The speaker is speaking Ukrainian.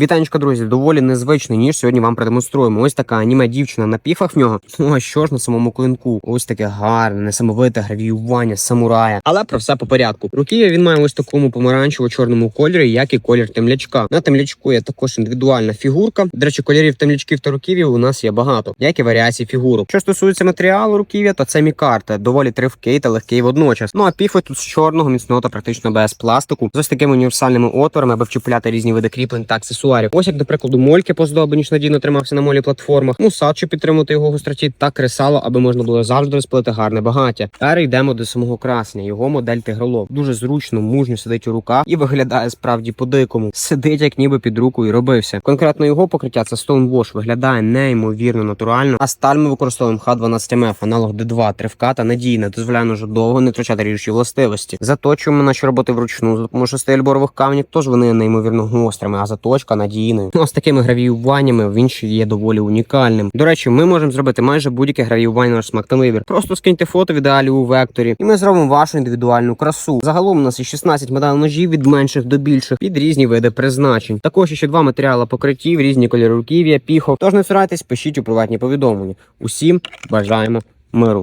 Вітанечко, друзі, доволі незвичний ніж. Сьогодні вам продемонструємо. Ось така аніме дівчина на піфах в нього. Ну а що ж на самому клинку? Ось таке гарне, несамовите гравіювання самурая. Але про все по порядку. Руків'я він має ось такому помаранчево-чорному кольорі, як і колір темлячка. На темлячку є також індивідуальна фігурка. До речі, кольорів темлячків та руків'їв у нас є багато, як і варіацій фігурок. Що стосується матеріалу руків'я, то це мікарта, доволі тривкий та легкий водночас. Ну а піфи тут з чорного міцного та практично без пластику, з ось такими універсальними отворами, аби вчіпляти різні види кріплень та аксесуарів. Ось як, до прикладу, мольки поздоблені, ніж надійно тримався на молі платформах, ну сад, щоб підтримати його гостроті, та кресало, аби можна було завжди розпилити гарне багаття. Перейдемо до самого красення. Його модель тигролов. Дуже зручно, мужньо сидить у руках і виглядає справді по-дикому. Сидить як ніби під рукою робився. Конкретно його покриття це Stonewash, виглядає неймовірно натурально. А сталь ми використовуємо Х12МФ, аналог D2, тривка та надійна, дозволяє ножу довго не втрачати ріжучі властивості. Заточуємо наші роботи вручну за допомогою шести камнів, тож вони неймовірно гострими, а заточка надійною. Ну, а з такими гравіюваннями він ще є доволі унікальним. До речі, ми можемо зробити майже будь-яке гравіювання на наш смак та вибір. Просто скиньте фото в ідеалі у векторі, і ми зробимо вашу індивідуальну красу. Загалом у нас є 16 моделей ножів від менших до більших під різні види призначень. Також ще два матеріали покриттів, різні кольори руків'я, піхов. Тож не цурайтесь, пишіть у приватні повідомлення. Усім бажаємо миру.